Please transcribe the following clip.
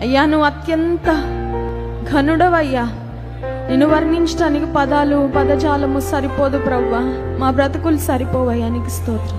అయ్యా నువ్వు అత్యంత ఘనుడవయ్యా. నిన్ను వర్ణించడానికి పదాలు పదజాలము సరిపోదు ప్రవ్వా. మా బ్రతుకులు సరిపోవయ్యా నీకు స్తోత్రం.